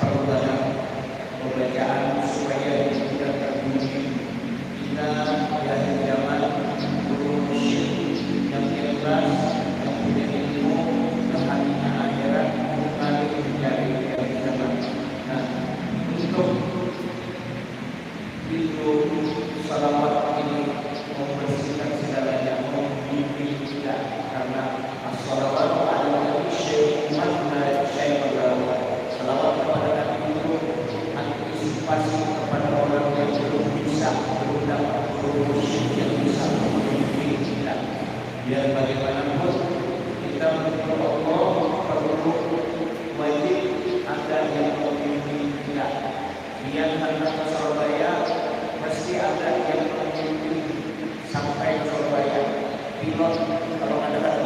perubahan perbedaan supaya sampai ke Surabaya, Bino, kalau ada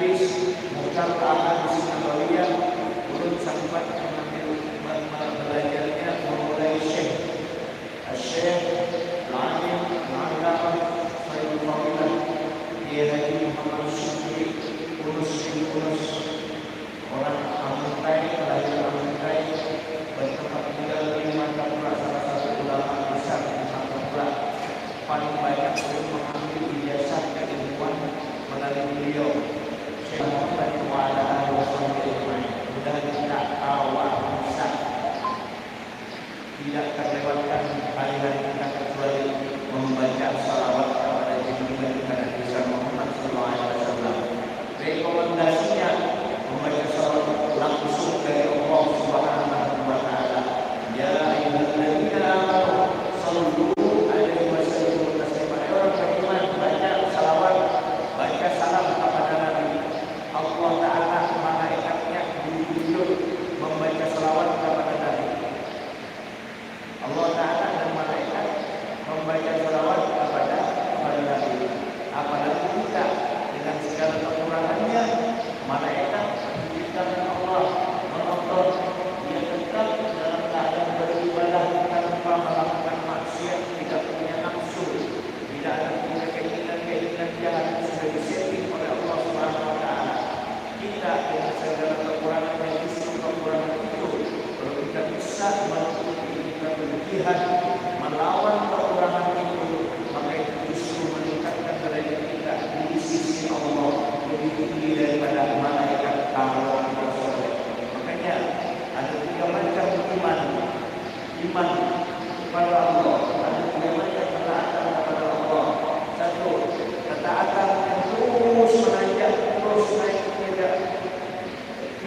hadis di ahadis nabawiyah belum sempat mengambil belajarnya memulai Sheikh, syekh Al-Alim Al-Alam Sayyidullah di Muhammad Syukri Kurus Kurus orang Amuntai lahir Amuntai bertempat tinggal di Matapura salah satu ulama besar di Matapura paling banyak mengambil ijazah keilmuan melalui beliau tidak terlewatkan hari-hari kita kecuali membaca salam.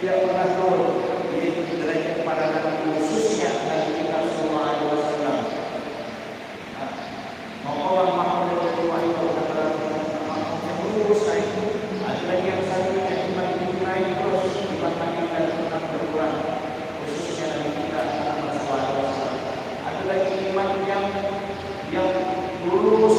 yang pernah turun. Yaitu derajat khususnya dari kita semua Alaihi Wasallam. Maka maha itu adalah yang itu adalah yang iman terus iman lagi dan kita adalah iman yang yang lurus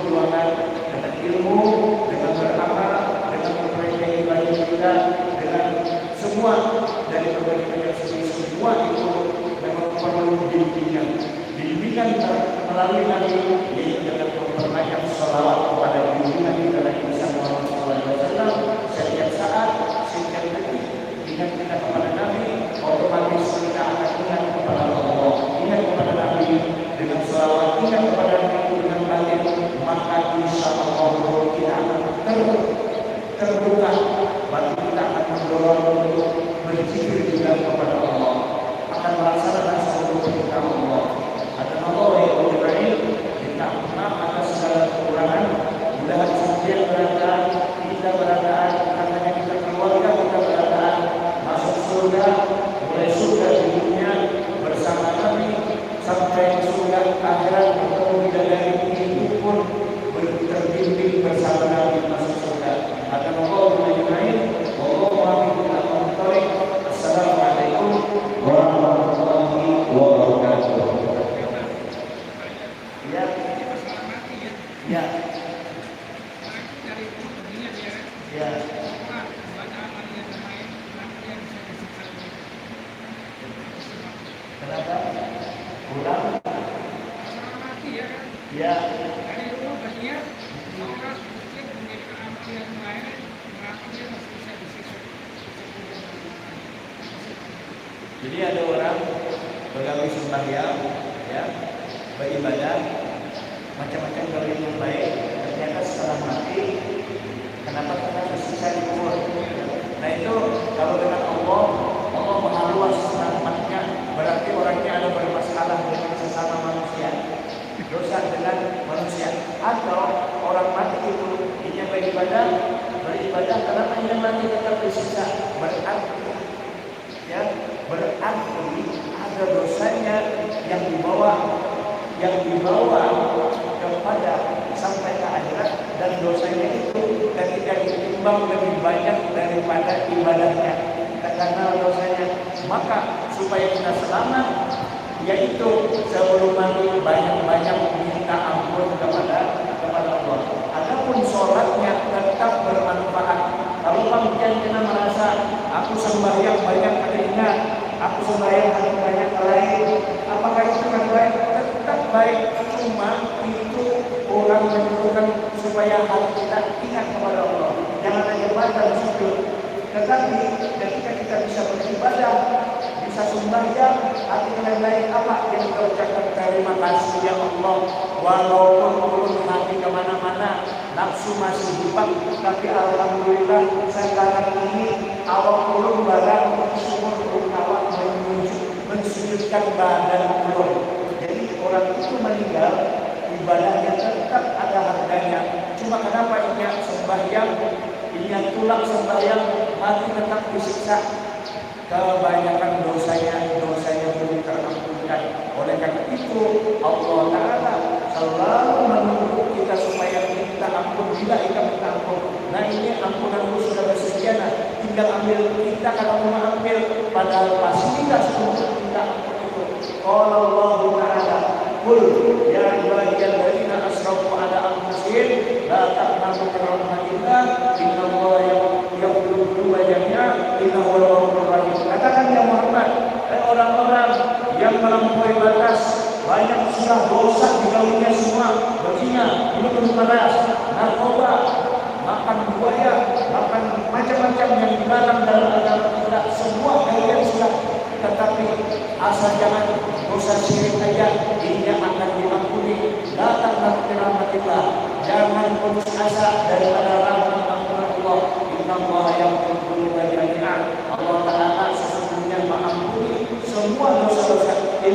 perjuangan dengan ilmu, dengan beramal, dengan memperbaiki ibadah kita, dengan semua dari berbagai macam semua itu memang perlu bimbingan. Bimbingan melalui Nabi ini dengan memperbanyak salawat kepada bimbingan kita Ya. Dari itu pastinya orang mungkin punya anak yang lain merasa dia masih bisa disiksa. Jadi ada orang bergaul sembahyang, ya, beribadah, macam-macam gaul yang baik, ternyata setelah mati, kenapa karena tersiksa di kubur? Nah itu kalau dengan Allah, Allah maha luas rahmatnya, berarti orangnya ada bermasalah dengan berurusan dengan manusia. Atau orang mati itu hanya beribadah beribadah karena dia mati tetap bersiksa berarti ya berarti ada dosanya yang dibawa yang dibawa kepada sampai ke akhirat dan dosanya itu ketika ditimbang lebih banyak daripada ibadahnya. Karena dosanya. Maka supaya kita selamat yaitu sebelum mati banyak-banyak minta ampun kepada kepada Allah. Adapun sholatnya tetap bermanfaat. Kalau kemudian kita merasa aku sembahyang banyak keringat, aku sembahyang banyak lain, apakah itu kan baik? Tetap baik. Cuma itu orang menunjukkan supaya hati kita ingat kepada Allah. Jangan hanya baca sujud, tetapi ketika kita bisa beribadah, bisa sembahyang, hati lain-lain apa yang kita ucapkan terima kasih ya Allah. Walaupun turun hati ke mana-mana, nafsu masih hidup, tapi alhamdulillah sekarang ini awak turun barang sumur turun awak mensujudkan badan turun. Jadi orang itu meninggal ibadahnya tetap ada harganya. Cuma kenapa ingat sembahyang yang tulang sembahyang mati tetap disiksa kebanyakan dosanya dosanya belum terampunkan oleh karena itu Allah Taala selalu menunggu kita supaya kita ampun. Bila kita minta ampun nah ini ampunan sudah bersedia nah tinggal ambil kita kalau mau ambil padahal fasilitas untuk minta ampun itu. Kalau Allah Taala Kul ya ibadiyalladzina asrafu ala anfusihim la taqnatu min rahmatillah innallaha yaghfiru dzunuba jami'a innahu ghafurur rahim. Katakan ya Muhammad, eh orang-orang yang melampaui batas. Banyak sudah dosa di dalamnya semua. Berzina, minum keras, narkoba, makan buaya, makan macam-macam yang dilarang dalam agama kita. Semua kalian sudah. Tetapi asal jangan dosa syirik saja ini akan diampuni. Datang dari rahmatillah jangan putus asa daripada rahmat Allah inna Allah yang berkumpul jami'an. Allah Ta'ala sesungguhnya mengampuni semua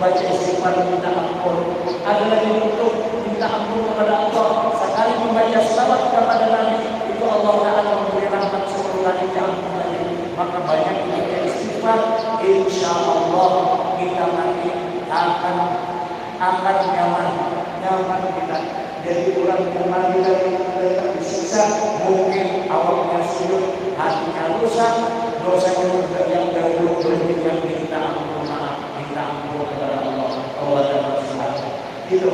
membaca istighfar minta ampun. Ada lagi untuk minta ampun kepada Allah. Sekali membaca selamat kepada Nabi itu Allah Taala memberi rahmat sepuluh kali ampun lagi. Maka banyak kita istighfar insya Allah kita nanti akan akan nyaman. Nyaman kita. Jadi orang mati dari disiksa mungkin awalnya sujud hatinya rusak dosanya yang dahulu berhenti yang minta ampun maaf minta ampun kepada Allah Allah dan Rasulullah itu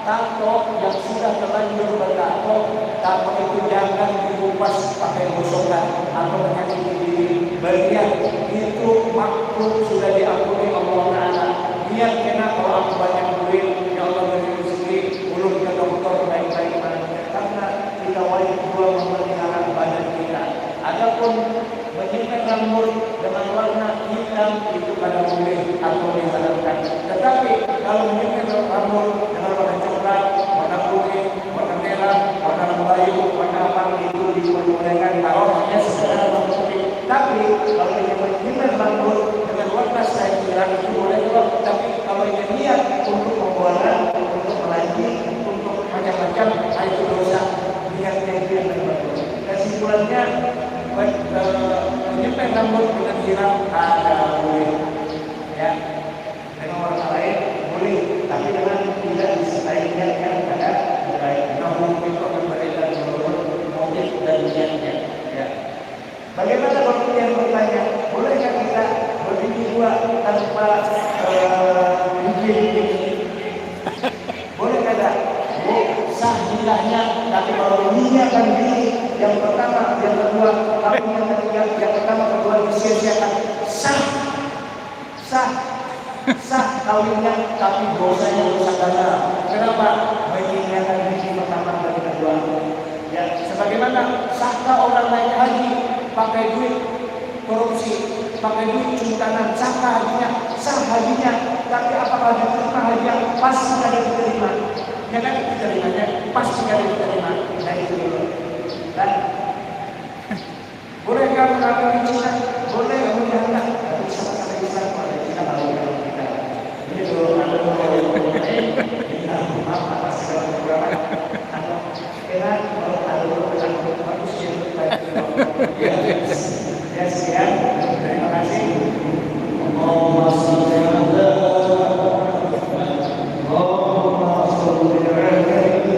tato yang sudah terlanjur bertato tato itu jangan dikupas pakai gosongan atau menyakiti diri. Bagian itu makhluk sudah diampuni Allah Ta'ala. Niat kena kalau banyak duit ya Allah beri rezeki ulun ke dokter baik-baik karena kita wajib dua memelihara badan kita. Adapun menyimpan rambut dengan warna hitam itu pada boleh atau dihalalkan tetapi kalau menyimpan rambut dengan warna coklat warna putih warna merah warna lembayu warna apa itu diperbolehkan kalau hanya sekedar putih tapi kalau ingin menyimpan rambut dengan warna saya kira itu boleh juga. Tapi kalau ingin niat untuk membuat untuk melanjut untuk macam-macam itu dosa itu yang berbeda kesimpulannya menyimpan rambut dengan siram ada boleh. Ya. Dengan warna lain boleh. Tapi dengan tidak niatnya pada baik namun itu di seluruh motif dan niatnya. Ya. Bagaimana kalau yang bertanya bolehkah kita berdiri dua tanpa izin? Boleh kada sah nikahnya tapi kalau niatkan diri yang pertama, yang kedua, tapi yang ketiga, yang pertama, kedua disia-siakan sah, sah, sah kawinnya, tapi dosanya dosa dana. Kenapa? Mengingatkan diri pertama dan kedua. Ya, sebagaimana sahkah orang naik haji pakai duit korupsi, pakai duit cuci tangan, sahkah hajinya, sah hajinya, tapi apakah diterima hajinya? Pasti ada diterima. Ya kan diterimanya, pasti ada diterima